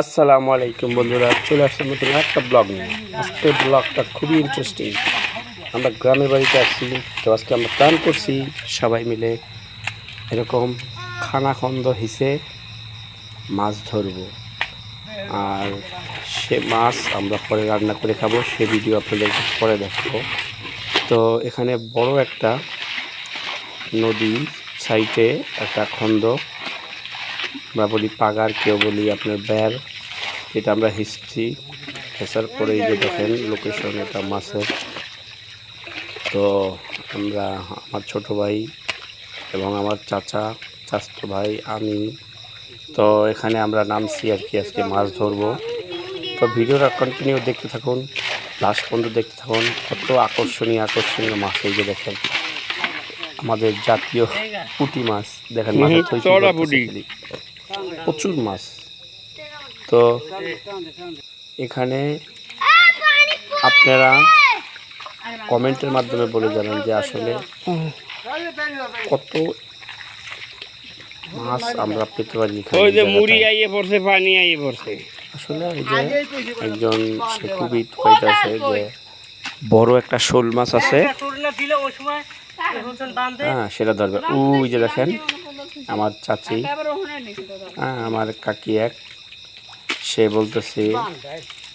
আসসালামু আলাইকুম বন্ধুরা, চলে আসলাম নতুন একটা ব্লগ নিয়ে। আজকের ব্লগটা খুবই ইন্টারেস্টিং আমরা গ্রামের বাড়িতে আসছি তো আজকে আমরা প্ল্যান করছি, সবাই মিলে এরকম খানাখন্দ হিসে মাছ ধরবো। আর সে মাছ আমরা পরে রান্না করে খাব, সে ভিডিও আপনাদের পরে দেখাবো। তো এখানে বড় একটা নদী সাইডে একটা খন্দ আমরা বলি পাগার কেউ বলি আপনার ব্যার এটা আমরা হিস্ট্রি হেসার পরে যে দেখেন লোকেশন এটা মাছের। তো আমরা আমার ছোট ভাই এবং আমার চাচা চাচতো ভাই আমি তো এখানে আমরা নামছি আর কি আজকে মাছ ধরবো। তো ভিডিওটা কন্টিনিউ দেখতে থাকুন লাস্ট পর্যন্ত দেখতে থাকুন কত আকর্ষণীয় আকর্ষণীয় মাছ এই যে দেখেন। আমাদের জাতীয় পুঁটি মাছ দেখেন মাছের প্রচুর মাছ। তো এখানে আপনারা কমেন্টের মাধ্যমে বলে যাবেন যে আসলে কত মাছ আমরা পেতে পারি ওই যে মুড়ি আইয়ে পড়ছে পানি আইয়ে পড়ছে। আসলে এই যে একজন সে খুবই কইতাছে যে বড় একটা শোল মাছ আছে। হ্যাঁ সেটা ধরবে। ওই যে দেখেন আমার চাচি। হ্যাঁ আমার কাকি এক। সে বলতেছে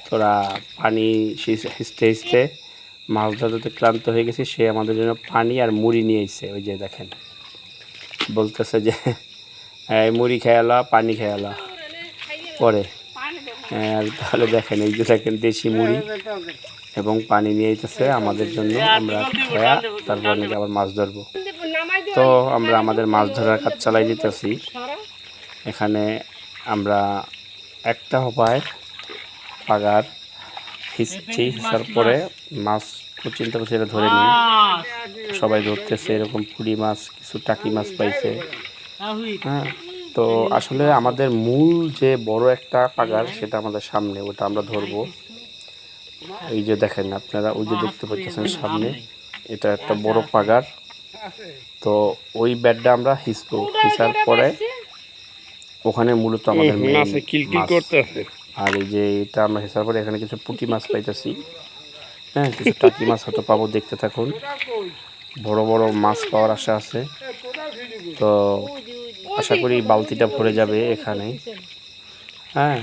তোরা পানি হিসতে হিসতে মাছ ধরতে ক্লান্ত হয়ে গেছি সে আমাদের জন্য পানি আর মুড়ি নিয়ে এসছে ওই যে দেখেন। বলতেছে যে এই মুড়ি খেয়ালা পানি খেয়ালা পরে। আর তাহলে দেখেন এই যে দেখেন দেশি মুড়ি এবং পানি নিয়ে আইতেছে আমাদের জন্য। আমরা খেয়া তারপর নাকি আবার মাছ ধরবো। তো আমরা আমাদের মাছ ধরার কাজ চালাই দিতেছি। এখানে আমরা একটা হপায় পাগার হিসছি হিসার পরে মাছ। চিন্তা করছি এটা ধরে নিই। সবাই ধরতেছে এরকম পুরি মাছ কিছু টাকি মাছ পাইছে। হ্যাঁ তো আসলে আমাদের মূল যে বড় একটা পাগার সেটা আমাদের সামনে ওটা আমরা ধরবো। এই যে দেখেন আপনারা ওই যে দেখতে পাচ্ছেন সামনে এটা একটা বড় পাগার। তো ওই ব্যাটটা আমরা হিসবো হিসার পরে ওখানে মূলত আমাদের। করতেছে আর এই যে এটা আমরা হিসাব করে এখানে কিছু পুঁটি মাছ পাইতেছি। হ্যাঁ কিছু টাকি মাছ হয়তো পাবো দেখতে থাকুন। বড় বড় মাছ পাওয়ার আশা আছে। তো আশা করি বালতিটা ভরে যাবে এখানে। হ্যাঁ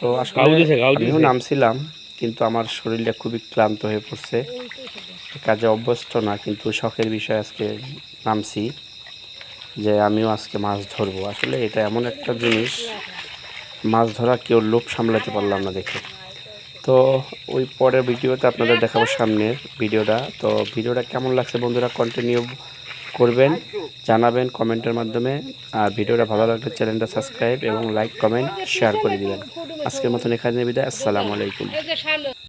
তো আসলে আমিও নামছিলাম কিন্তু আমার শরীরটা খুবই ক্লান্ত হয়ে পড়ছে। কাজে অভ্যস্ত না, কিন্তু শখের বিষয় আজকে নামছি যে আমিও আজকে মাছ ধরবো। আসলে এটা এমন একটা জিনিস, মাছ ধরা কেউ লোভ সামলাতে পারলাম না দেখে। তো ওই পরের ভিডিওতে আপনাদের দেখাবো সামনের ভিডিওটা। তো ভিডিওটা কেমন লাগছে বন্ধুরা কন্টিনিউ করবেন, জানাবেন কমেন্টের মাধ্যমে। আর ভিডিওটা ভালো লাগলে চ্যানেলটা সাবস্ক্রাইব এবং লাইক কমেন্ট শেয়ার করে দিবেন। আজকের মতন এখানে বিদায়, আসসালামু আলাইকুম।